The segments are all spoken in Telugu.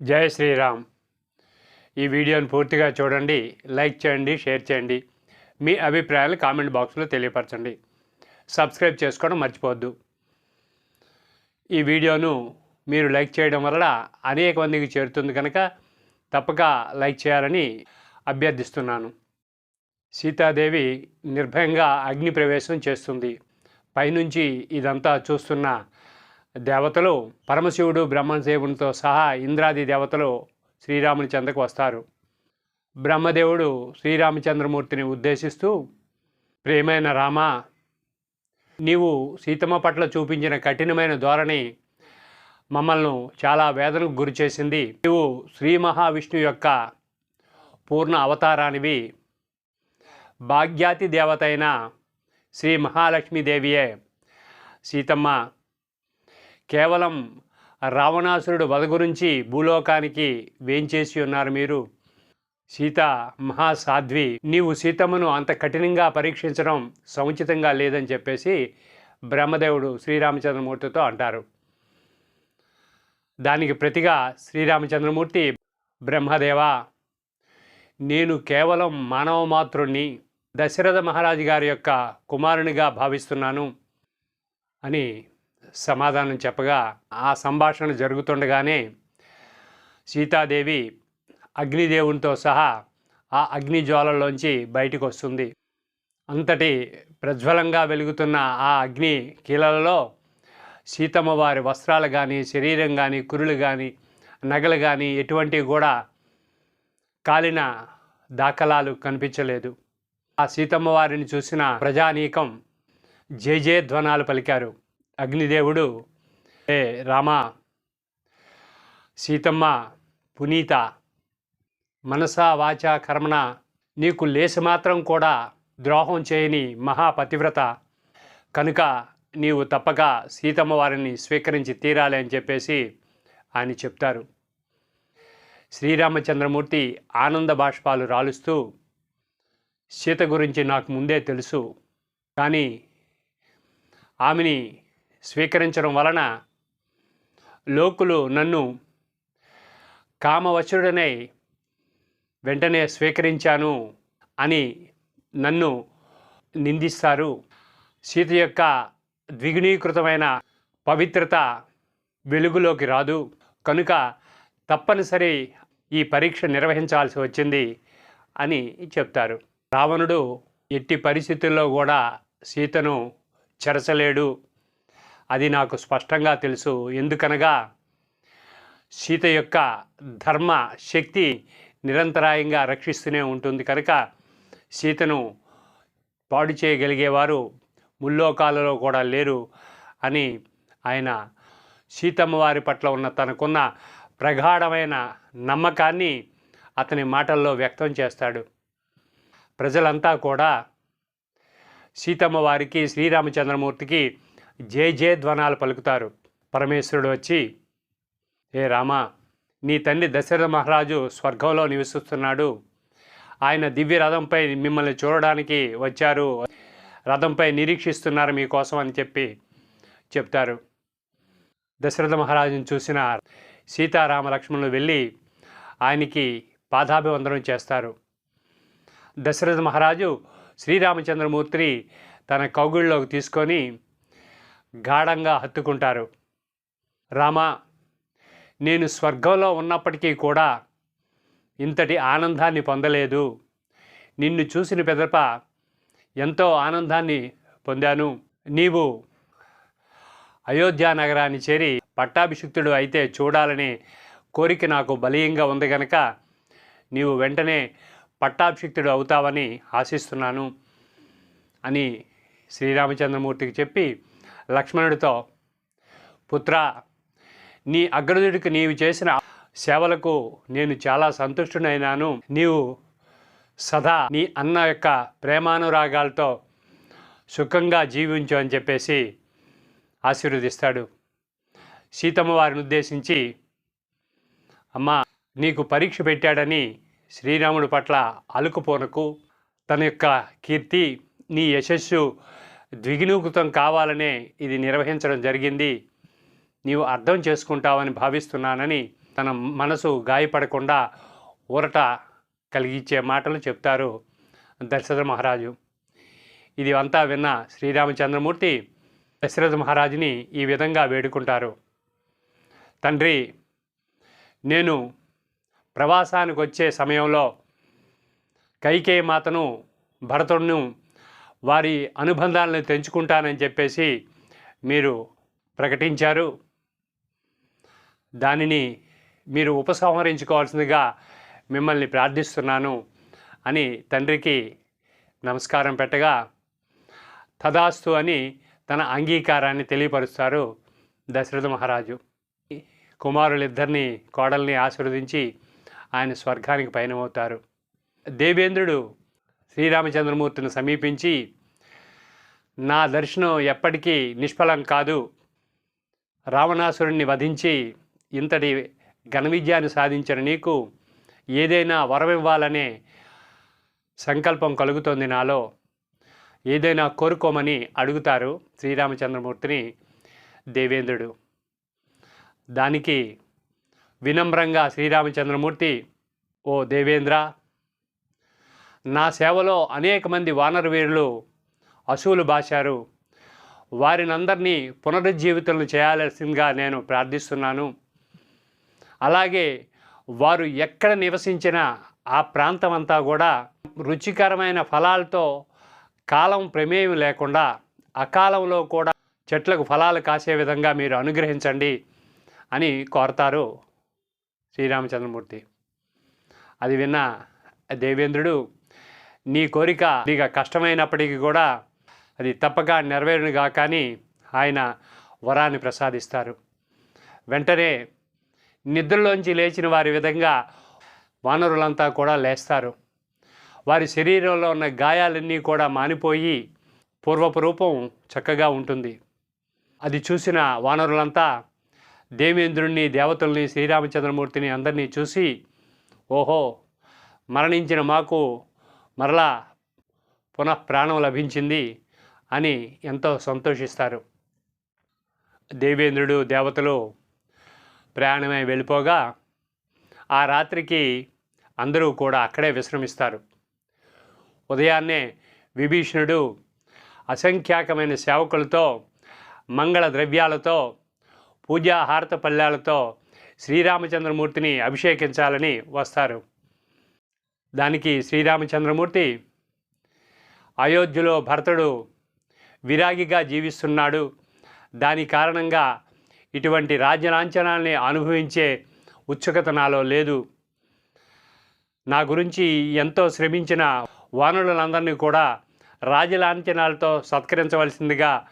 జై శ్రీరామ్. ఈ వీడియోను పూర్తిగా చూడండి లైక్ చేయండి షేర్ చేయండి. మీ అభిప్రాయాలు కామెంట్ బాక్స్లో తెలియపరచండి. సబ్స్క్రైబ్ చేసుకోవడం మర్చిపోవద్దు. ఈ వీడియోను మీరు లైక్ చేయడం వల్ల అనేక మందికి చేరుతుంది కనుక తప్పక లైక్ చేయాలని అభ్యర్థిస్తున్నాను. సీతాదేవి నిర్భయంగా అగ్ని ప్రవేశం చేస్తుంది. పైనుంచి ఇదంతా చూస్తున్న దేవతలు పరమశివుడు బ్రహ్మదేవునితో సహా ఇంద్రాది దేవతలు శ్రీరాముని చెందకు వస్తారు. బ్రహ్మదేవుడు శ్రీరామచంద్రమూర్తిని ఉద్దేశిస్తూ ప్రేమైన రామ నీవు సీతమ్మ పట్ల చూపించిన కఠినమైన ధోరణి మమ్మల్ని చాలా వేదనకు గురి చేసింది. నీవు శ్రీ మహావిష్ణు యొక్క పూర్ణ అవతారానివి. భాగ్యాతి దేవత అయిన శ్రీ మహాలక్ష్మీదేవియే సీతమ్మ కేవలం రావణాసురుడు వధ గురించి భూలోకానికి వేంచేసి ఉన్నారు మీరు. సీత మహాసాధ్వి నీవు సీతమ్మను అంత కఠినంగా పరీక్షించడం సముచితంగా లేదని చెప్పేసి బ్రహ్మదేవుడు శ్రీరామచంద్రమూర్తితో అంటారు. దానికి ప్రతిగా శ్రీరామచంద్రమూర్తి బ్రహ్మదేవా నేను కేవలం మానవ మాతృణ్ణి దశరథ మహారాజు గారి యొక్క కుమారునిగా భావిస్తున్నాను అని సమాధానం చెప్పగా ఆ సంభాషణ జరుగుతుండగానే సీతాదేవి అగ్నిదేవునితో సహా ఆ అగ్ని జ్వాలలోంచి బయటకు వస్తుంది అంతటి ప్రజ్వలంగా వెలుగుతున్న ఆ అగ్ని కీలలలో సీతమ్మ వారి వస్త్రాలు కానీ శరీరం కానీ కురులు కానీ నగలు కానీ ఎటువంటివి కూడా కాలిన దాఖలాలు కనిపించలేదు. ఆ సీతమ్మ వారిని చూసిన ప్రజానీకం జయ ధ్వనాలు పలికారు. అగ్నిదేవుడు. ఏ రామ సీతమ్మ పునీత మనసా వాచా కర్మణ నీకు లేసి మాత్రం కూడా ద్రోహం చేయని మహాపతివ్రత. కనుక నీవు తప్పక సీతమ్మ వారిని స్వీకరించి తీరాలి అని చెప్పేసి ఆయన చెప్తారు. శ్రీరామచంద్రమూర్తి ఆనంద బాష్పాలు రాలుస్తూ సీత గురించి నాకు ముందే తెలుసు కానీ ఆమెని స్వీకరించడం వలన లోకులు నన్ను కామవశుడనై వెంటనే స్వీకరించాను అని నన్ను నిందిస్తారు. సీత యొక్క ద్విగుణీకృతమైన పవిత్రత వెలుగులోకి రాదు. కనుక తప్పనిసరి ఈ పరీక్ష నిర్వహించాల్సి వచ్చింది అని చెప్తారు. రావణుడు ఎట్టి పరిస్థితుల్లో కూడా సీతను చెరచలేడు అది నాకు స్పష్టంగా తెలుసు. ఎందుకనగా సీత యొక్క ధర్మ శక్తి నిరంతరాయంగా రక్షిస్తూనే ఉంటుంది. కనుక సీతను పాడు చేయగలిగేవారు ముల్లోకాలలో కూడా లేరు అని ఆయన సీతమ్మవారి పట్ల ఉన్న తనకున్న ప్రగాఢమైన నమ్మకాన్ని అతని మాటల్లో వ్యక్తం చేస్తాడు. ప్రజలంతా కూడా సీతమ్మవారికి శ్రీరామచంద్రమూర్తికి జే జే ధ్వనాలు పలుకుతారు. పరమేశ్వరుడు వచ్చి ఏ రామా నీ తండ్రి దశరథ మహారాజు స్వర్గంలో నివసిస్తున్నాడు. ఆయన దివ్య రథంపై మిమ్మల్ని చూడడానికి వచ్చారు. రథంపై నిరీక్షిస్తున్నారు మీకోసం అని చెప్పి చెప్తారు. దశరథ మహారాజును చూసిన సీతారామ లక్ష్మణులు వెళ్ళి ఆయనకి పాదాభివందనం చేస్తారు. దశరథ మహారాజు శ్రీరామచంద్రమూర్తిని తన కౌగుళ్ళలోకి తీసుకొని గాఢంగా హత్తుకుంటారు. రామా నేను స్వర్గంలో ఉన్నప్పటికీ కూడా ఇంతటి ఆనందాన్ని పొందలేదు. నిన్ను చూసిన పెదప ఎంతో ఆనందాన్ని పొందాను. నీవు అయోధ్య నగరాన్ని చేరి పట్టాభిషిక్తుడు అయితే చూడాలనే కోరిక నాకు బలీయంగా ఉంది గనక నీవు వెంటనే పట్టాభిషిక్తుడు అవుతావని ఆశిస్తున్నాను అని శ్రీరామచంద్రమూర్తికి చెప్పి లక్ష్మణుడితో పుత్ర నీ అగ్రజుడికి నీవు చేసిన సేవలకు నేను చాలా సంతుష్టునైనాను నీవు సదా నీ అన్న యొక్క ప్రేమానురాగాలతో సుఖంగా జీవించు అని చెప్పేసి ఆశీర్వదిస్తాడు. సీతమ్మ వారిని ఉద్దేశించి అమ్మా నీకు పరీక్ష పెట్టాడని శ్రీరాముడి పట్ల అలుకుపోనకు. తన యొక్క కీర్తి నీ యశస్సు ద్విగుణీకృతం కావాలనే ఇది నిర్వహించడం జరిగింది. నీవు అర్థం చేసుకుంటావని భావిస్తున్నానని తన మనసు గాయపడకుండా ఊరట కలిగించే మాటలు చెప్తారు దశరథ మహారాజు. ఇది అంతా విన్న శ్రీరామచంద్రమూర్తి దశరథ మహారాజుని ఈ విధంగా వేడుకుంటారు. తండ్రి నేను ప్రవాసానికి వచ్చే సమయంలో కైకేయ మాతను భరతుడిను వారి అనుబంధాలను తెంచుకుంటానని చెప్పేసి మీరు ప్రకటించారు. దానిని మీరు ఉపసంహరించుకోవాల్సిందిగా మిమ్మల్ని ప్రార్థిస్తున్నాను అని తండ్రికి నమస్కారం పెట్టగా తదాస్తు అని తన అంగీకారాన్ని తెలియపరుస్తారు దశరథ మహారాజు. కుమారులిద్దరిని కోడల్ని ఆశీర్వదించి ఆయన స్వర్గానికి పయనమవుతారు. దేవేంద్రుడు శ్రీరామచంద్రమూర్తిని సమీపించి నా దర్శనం ఎప్పటికీ నిష్ఫలం కాదు. రావణాసురుణ్ణి వధించి ఇంతటి ఘన విజయాన్ని సాధించిన నీకు ఏదైనా వరం ఇవ్వాలనే సంకల్పం కలుగుతోంది నాలో. ఏదైనా కోరుకోమని అడుగుతారు శ్రీరామచంద్రమూర్తిని దేవేంద్రుడు. దానికి వినమ్రంగా శ్రీరామచంద్రమూర్తి ఓ దేవేంద్ర నా సేవలో అనేక మంది వానర వీరులు అసువులు బాశారు. వారినందరినీ పునరుజ్జీవితులను చేయాల్సిందిగా నేను ప్రార్థిస్తున్నాను. అలాగే వారు ఎక్కడ నివసించినా ఆ ప్రాంతం అంతా కూడా రుచికరమైన ఫలాలతో కాలం ప్రమేయం లేకుండా అకాలంలో కూడా చెట్లకు ఫలాలు కాసే విధంగా మీరు అనుగ్రహించండి అని కోరతారు శ్రీరామచంద్రమూర్తి. అది విన్న దేవేంద్రుడు నీ కోరిక ఇక కష్టమైనప్పటికీ కూడా అది తప్పక నెరవేరునుగా కానీ ఆయన వరాన్ని ప్రసాదిస్తారు. వెంటనే నిద్రలోంచి లేచిన వారి విధంగా వానరులంతా కూడా లేస్తారు. వారి శరీరంలో ఉన్న గాయాలన్నీ కూడా మానిపోయి పూర్వపు రూపం చక్కగా ఉంటుంది. అది చూసిన వానరులంతా దేవేంద్రుణ్ణి దేవతల్ని శ్రీరామచంద్రమూర్తిని అందరినీ చూసి ఓహో మరణించిన మాకు మరలా పునః ప్రాణం లభించింది అని ఎంతో సంతోషిస్తారు. దేవేంద్రుడు దేవతలు ప్రయాణమై వెళ్ళిపోగా ఆ రాత్రికి అందరూ కూడా అక్కడే విశ్రమిస్తారు. ఉదయాన్నే విభీషణుడు అసంఖ్యాకమైన సేవకులతో మంగళ ద్రవ్యాలతో పూజా హారత పళ్ళాలతో శ్రీరామచంద్రమూర్తిని అభిషేకించాలని వస్తారు. దానికి శ్రీరామచంద్రమూర్తి అయోధ్యలో భరతుడు విరాగిగా జీవిస్తున్నాడు. దాని కారణంగా ఇటువంటి రాజ్యలాంఛనాల్ని అనుభవించే ఉత్సుకత నాలో లేదు. నా గురించి ఎంతో శ్రమించిన వానరులందరినీ కూడా రాజలాంఛనాలతో సత్కరించవలసిందిగా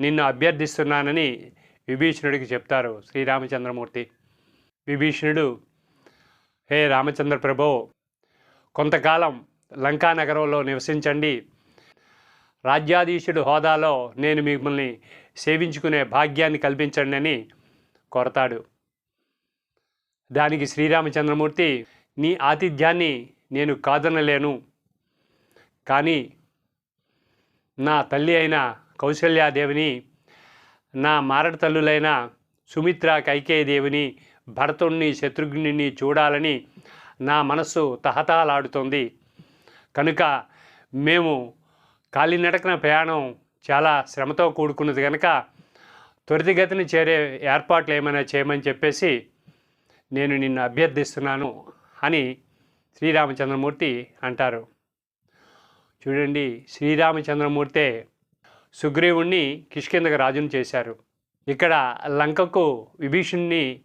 నిన్ను అభ్యర్థిస్తున్నానని విభీషణుడికి చెప్తారు శ్రీరామచంద్రమూర్తి. విభీషణుడు హే రామచంద్ర ప్రభో కొంతకాలం లంకానగరంలో నివసించండి. రాజ్యాధీశుడు హోదాలో నేను మిమ్మల్ని సేవించుకునే భాగ్యాన్ని కల్పించండి అని కోరతాడు. దానికి శ్రీరామచంద్రమూర్తి నీ ఆతిథ్యాన్ని నేను కాదనలేను. కానీ నా తల్లి అయిన కౌశల్యాదేవిని నా మారడ తల్లులైన సుమిత్ర కైకేయదేవిని భరతుణ్ణి శత్రుఘ్ని చూడాలని నా మనస్సు తహతాలాడుతోంది కనుక మేము కాలినడకన ప్రయాణం చాలా శ్రమతో కూడుకున్నది కనుక త్వరితగతిన చేరే ఏర్పాట్లు ఏమైనా చేయమని చెప్పేసి నేను నిన్ను అభ్యర్థిస్తున్నాను అని శ్రీరామచంద్రమూర్తి అంటారు. చూడండి శ్రీరామచంద్రమూర్తే సుగ్రీవుణ్ణి కిష్కిందకు రాజును చేశారు. ఇక్కడ లంకకు విభీషణ్ణి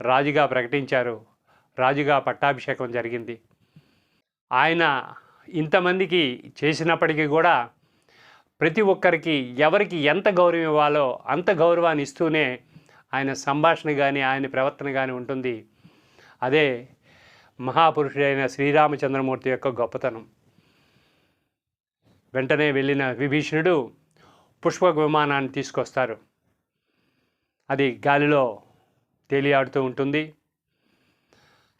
రాజుగా ప్రకటించారు. రాజుగా పట్టాభిషేకం జరిగింది. ఆయన ఇంతమందికి చేసినప్పటికీ కూడా ప్రతి ఒక్కరికి ఎవరికి ఎంత గౌరవం ఇవ్వాలో అంత గౌరవాన్ని ఇస్తూనే ఆయన సంభాషణ కానీ ఆయన ప్రవర్తన కానీ ఉంటుంది. అదే మహాపురుషుడైన శ్రీరామచంద్రమూర్తి యొక్క గొప్పతనం. వెంటనే వెళ్ళిన విభీషణుడు పుష్పక విమానాన్ని తీసుకొస్తారు. అది గాలిలో తేలియాడుతూ ఉంటుంది.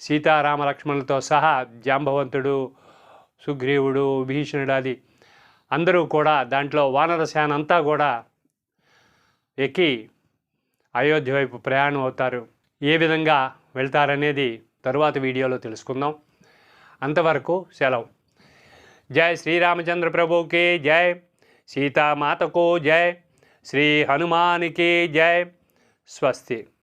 సీతారామ లక్ష్మణులతో సహా జాంబవంతుడు సుగ్రీవుడు భీషణుడాది అందరూ కూడా దాంట్లో వానర సేన అంతా కూడా ఎక్కి అయోధ్య వైపు ప్రయాణం అవుతారు. ఏ విధంగా వెళ్తారనేది తరువాత వీడియోలో తెలుసుకుందాం. అంతవరకు సెలవు. జై శ్రీరామచంద్ర ప్రభుకి జై సీతామాతకు జై శ్రీ హనుమానికి జై. స్వస్తి.